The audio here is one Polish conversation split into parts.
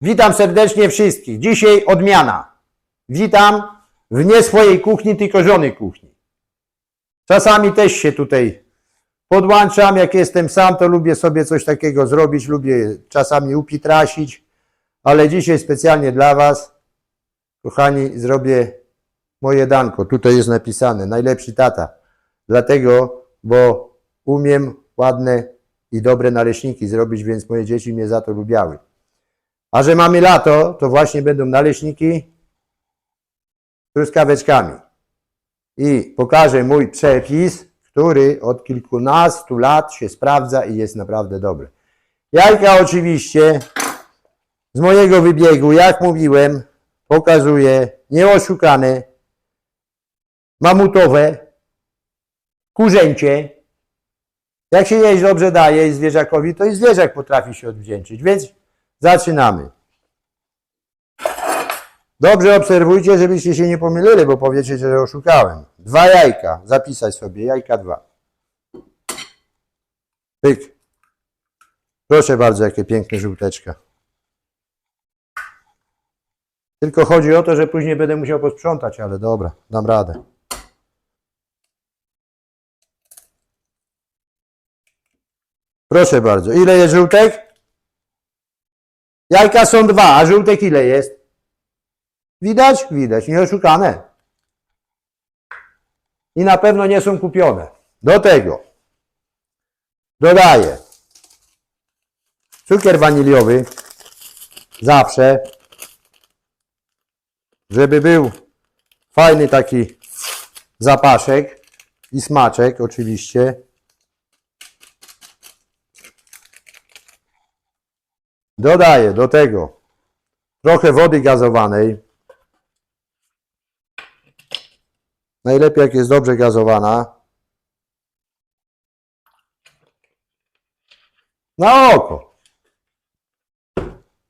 Witam serdecznie wszystkich. Dzisiaj odmiana. Witam w nie swojej kuchni, tylko żony kuchni. Czasami też się tutaj podłączam. Jak jestem sam, to lubię sobie coś takiego zrobić. Lubię czasami upitrasić, ale dzisiaj specjalnie dla Was, kochani, zrobię moje danko. Tutaj jest napisane najlepszy tata. Dlatego, bo umiem ładne i dobre naleśniki zrobić, więc moje dzieci mnie za to lubiały. A że mamy lato, to właśnie będą naleśniki z truskaweczkami. I pokażę mój przepis, który od kilkunastu lat się sprawdza i jest naprawdę dobry. Jajka oczywiście z mojego wybiegu, jak mówiłem, pokazuję nieoszukane, mamutowe, kurzęcie. Jak się jeść dobrze daje zwierzakowi, to i zwierzak potrafi się odwdzięczyć. Więc Zaczynamy. Dobrze obserwujcie, żebyście się nie pomylili, bo powiecie, że oszukałem. Dwa jajka. Zapisać sobie. Jajka dwa. Pyk. Proszę bardzo, jakie piękne żółteczka. Tylko chodzi o to, że później będę musiał posprzątać, ale dobra, dam radę. Proszę bardzo. Ile jest żółtek? Jajka są dwa, a żółtek ile jest? Widać? Widać, nieoszukane. I na pewno nie są kupione. Do tego dodaję cukier waniliowy. Zawsze. Żeby był fajny taki zapaszek i smaczek oczywiście. Dodaję do tego trochę wody gazowanej. Najlepiej jak jest dobrze gazowana. Na oko.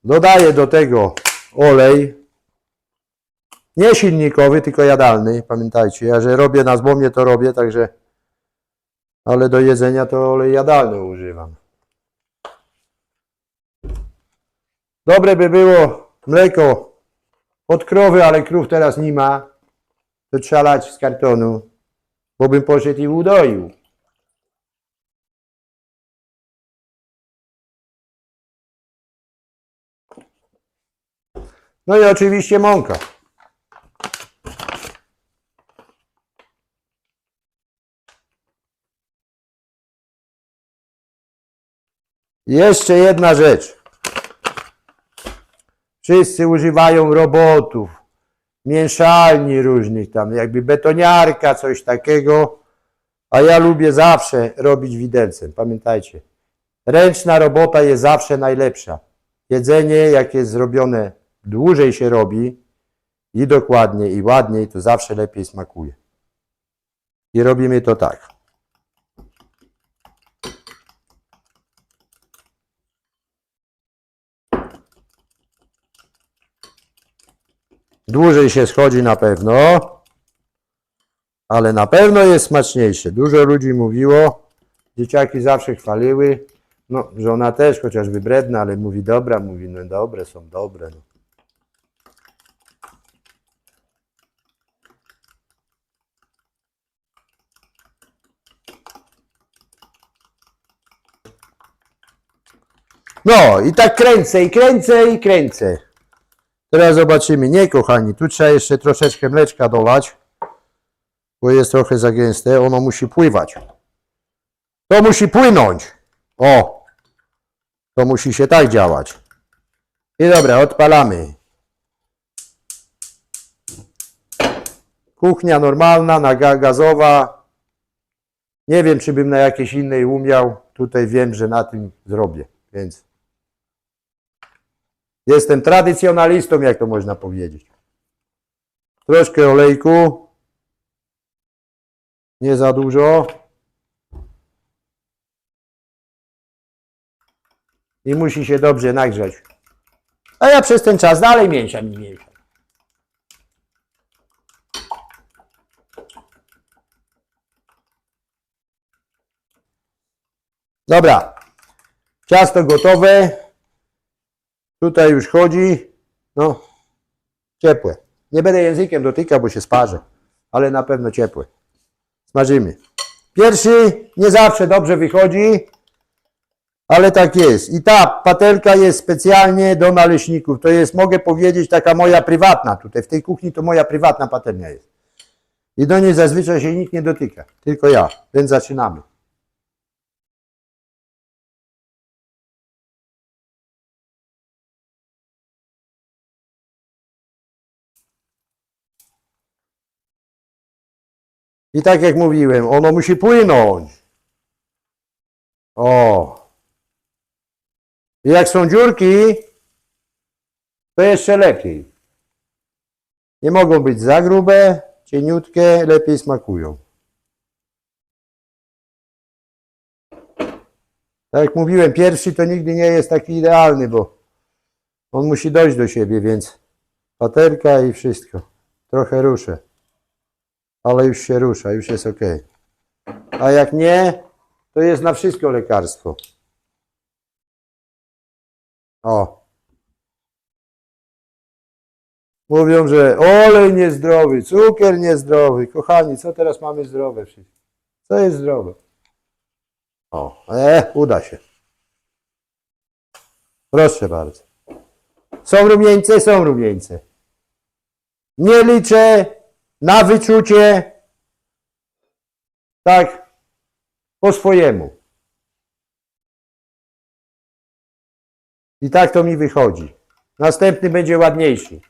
Dodaję do tego olej. Nie silnikowy, tylko jadalny. Pamiętajcie, ja że robię na zbomie, to robię, także. Ale do jedzenia to olej jadalny używam. Dobre by było mleko od krowy, ale krów teraz nie ma. To trzeba lać z kartonu, bo bym poszedł i udoił. No i oczywiście mąka. Jeszcze jedna rzecz. Wszyscy używają robotów, mieszalni różnych tam, jakby betoniarka, coś takiego, a ja lubię zawsze robić widelcem. Pamiętajcie, ręczna robota jest zawsze najlepsza. Jedzenie, jak jest zrobione, dłużej się robi i dokładniej, i ładniej, to zawsze lepiej smakuje. I robimy to tak. Dłużej się schodzi na pewno, ale na pewno jest smaczniejsze. Dużo ludzi mówiło, dzieciaki zawsze chwaliły. No, żona też, chociaż wybredna, ale mówi dobra, mówi, no dobre, są dobre. No. No i tak kręcę i kręcę i kręcę. Teraz zobaczymy. Nie, kochani, tu trzeba jeszcze troszeczkę mleczka dolać, bo jest trochę za gęste. Ono musi pływać. To musi płynąć. O! To musi się tak działać. I dobra, odpalamy. Kuchnia normalna, na ga- gazowa. Nie wiem, czy bym na jakiejś innej umiał. Tutaj wiem, że na tym zrobię, więc Jestem tradycjonalistą, jak to można powiedzieć. Troszkę olejku. Nie za dużo. I musi się dobrze nagrzać. A ja przez ten czas dalej mięsiam i mięsiam. Dobra. Ciasto gotowe. Tutaj już chodzi. No, ciepłe. Nie będę językiem dotykał, bo się sparzę, ale na pewno ciepłe. Smażymy. Pierwszy nie zawsze dobrze wychodzi, ale tak jest. I ta patelka jest specjalnie do naleśników. To jest, mogę powiedzieć, taka moja prywatna. Tutaj w tej kuchni to moja prywatna patelnia jest. I do niej zazwyczaj się nikt nie dotyka, tylko ja. Więc zaczynamy. I tak jak mówiłem, ono musi płynąć. O. I jak są dziurki, to jeszcze lepiej. Nie mogą być za grube, cieniutkie, lepiej smakują. Tak jak mówiłem, pierwszy to nigdy nie jest taki idealny, bo on musi dojść do siebie, więc paterka i wszystko. Trochę ruszę. Ale już się rusza, już jest ok. A jak nie, to jest na wszystko lekarstwo. O. Mówią, że olej niezdrowy, cukier niezdrowy. Kochani, co teraz mamy zdrowe wszystko? Co jest zdrowe? O, e, uda się. Proszę bardzo. Są rumieńce? Są rumieńce. Nie liczę na wyczucie. Tak, po swojemu. I tak to mi wychodzi. Następny będzie ładniejszy.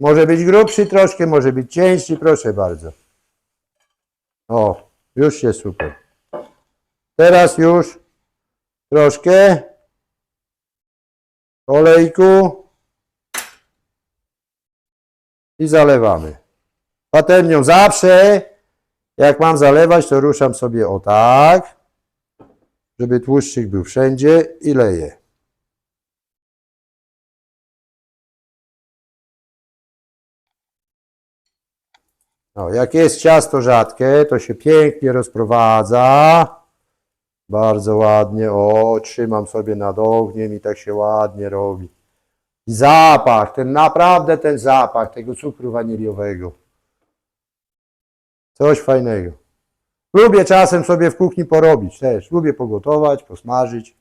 Może być grubszy troszkę, może być cieńszy, proszę bardzo. O, już jest super. Teraz już troszkę olejku i zalewamy. Patelnią zawsze, jak mam zalewać, to ruszam sobie o tak, żeby tłuszczyk był wszędzie i leję. No, jak jest ciasto rzadkie, to się pięknie rozprowadza. Bardzo ładnie. O, trzymam sobie nad ogniem i tak się ładnie robi. Zapach, ten naprawdę ten zapach tego cukru waniliowego. Coś fajnego. Lubię czasem sobie w kuchni porobić też. Lubię pogotować, posmażyć.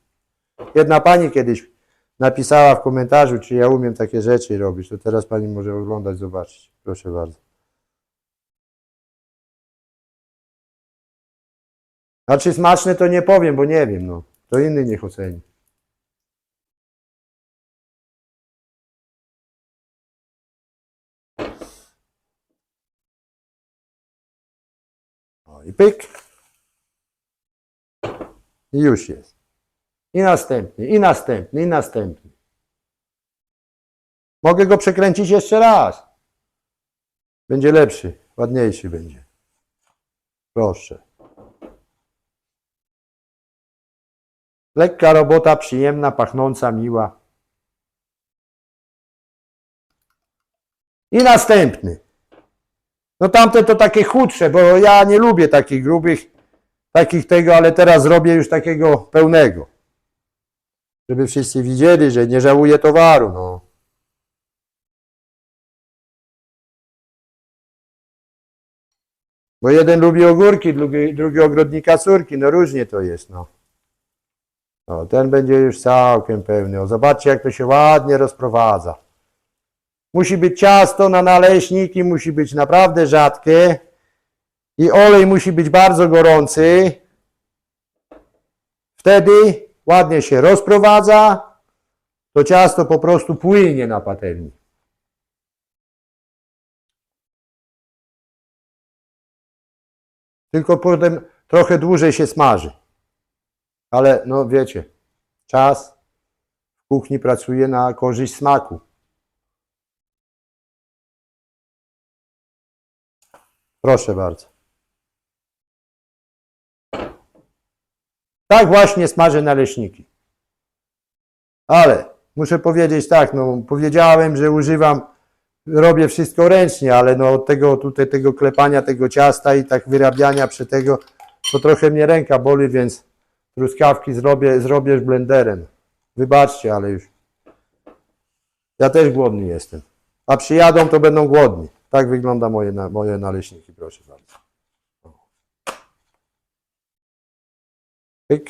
Jedna pani kiedyś napisała w komentarzu, czy ja umiem takie rzeczy robić. To teraz pani może oglądać, zobaczyć. Proszę bardzo. Znaczy smaczne to nie powiem, bo nie wiem, no. To inny niech oceni. I pyk. I już jest. I następny, i następny, i następny. Mogę go przekręcić jeszcze raz. Będzie lepszy, ładniejszy będzie. Proszę. Lekka robota, przyjemna, pachnąca, miła. I następny. No tamte to takie chudsze, bo ja nie lubię takich grubych, takich tego, ale teraz zrobię już takiego pełnego. Żeby wszyscy widzieli, że nie żałuję towaru, no. Bo jeden lubi ogórki, drugi, drugi ogrodnika córki, no różnie to jest, no. O, ten będzie już całkiem pełny. O, zobaczcie, jak to się ładnie rozprowadza. Musi być ciasto na naleśniki, musi być naprawdę rzadkie. I olej musi być bardzo gorący. Wtedy ładnie się rozprowadza. To ciasto po prostu płynie na patelni. Tylko potem trochę dłużej się smaży. Ale no wiecie, czas w kuchni pracuje na korzyść smaku. Proszę bardzo. Tak właśnie smażę naleśniki. Ale muszę powiedzieć tak, no powiedziałem, że używam, robię wszystko ręcznie, ale no od tego tutaj tego klepania tego ciasta i tak wyrabiania przy tego, to trochę mnie ręka boli, więc truskawki zrobię, zrobię blenderem. Wybaczcie, ale już. Ja też głodny jestem. A przyjadą, to będą głodni. Tak wygląda moje, moje naleśniki, proszę bardzo. Pyk.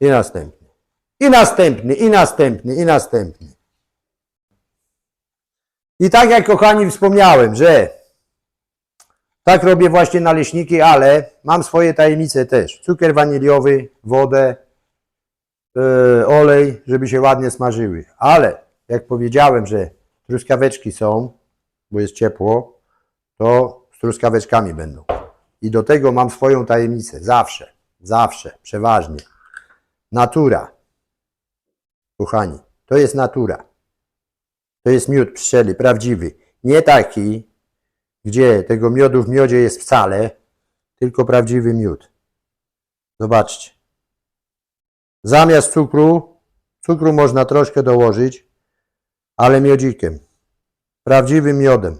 I następny. I następny, i następny, i następny. I tak jak kochani wspomniałem, że tak robię właśnie naleśniki, ale mam swoje tajemnice też. Cukier waniliowy, wodę, e, olej, żeby się ładnie smażyły. Ale jak powiedziałem, że truskaweczki są, bo jest ciepło, to z truskaweczkami będą. I do tego mam swoją tajemnicę. Zawsze, zawsze, przeważnie. Natura. Kochani, to jest natura. To jest miód pszczeli, prawdziwy. Nie taki, gdzie tego miodu w miodzie jest wcale, tylko prawdziwy miód. Zobaczcie. Zamiast cukru, cukru można troszkę dołożyć, ale miodzikiem. Prawdziwym miodem.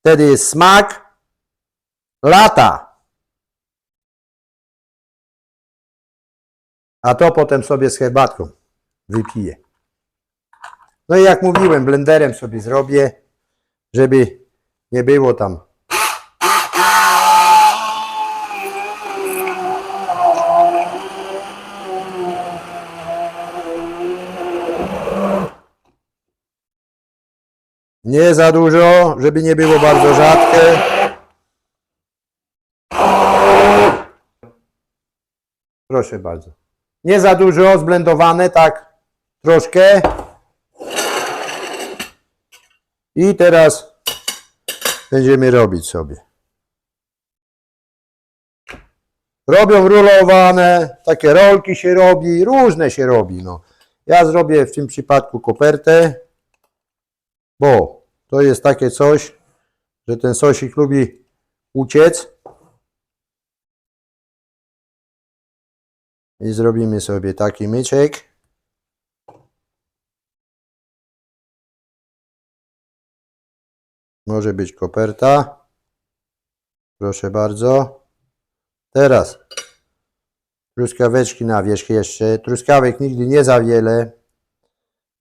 Wtedy jest smak lata. A to potem sobie z herbatką wypiję. No i jak mówiłem, blenderem sobie zrobię, żeby nie było tam. Nie za dużo, żeby nie było bardzo rzadkie. Proszę bardzo. Nie za dużo, zblendowane, tak troszkę. I teraz będziemy robić sobie. Robią rulowane, takie rolki się robi, różne się robi. No. Ja zrobię w tym przypadku kopertę, bo to jest takie coś, że ten sosik lubi uciec. I zrobimy sobie taki myczek. Może być koperta. Proszę bardzo. Teraz truskaweczki na wierzch jeszcze. Truskawek nigdy nie za wiele.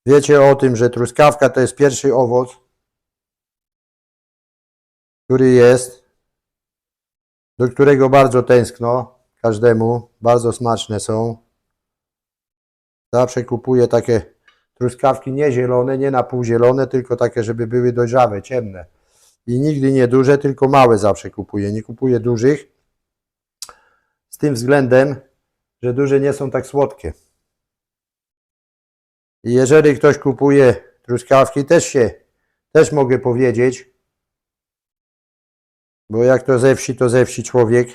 Wiecie o tym, że truskawka to jest pierwszy owoc, który jest, do którego bardzo tęskno każdemu. Bardzo smaczne są. Zawsze kupuję takie truskawki nie zielone, nie na pół zielone, tylko takie, żeby były dojrzałe, ciemne. I nigdy nie duże, tylko małe zawsze kupuję. Nie kupuję dużych. Z tym względem, że duże nie są tak słodkie. Jeżeli ktoś kupuje truskawki, też się, też mogę powiedzieć, bo jak to ze wsi, to ze wsi człowiek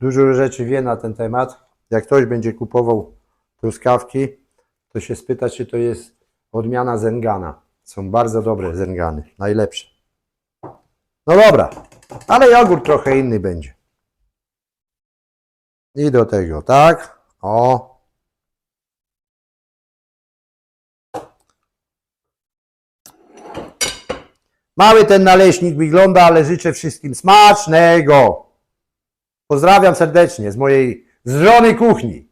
dużo rzeczy wie na ten temat. Jak ktoś będzie kupował truskawki, to się spyta, czy to jest odmiana Zengana. Są bardzo dobre Zengany, najlepsze. No dobra, ale jogurt trochę inny będzie. I do tego, tak? O. Mały ten naleśnik wygląda, ale życzę wszystkim smacznego. Pozdrawiam serdecznie z mojej z żony kuchni.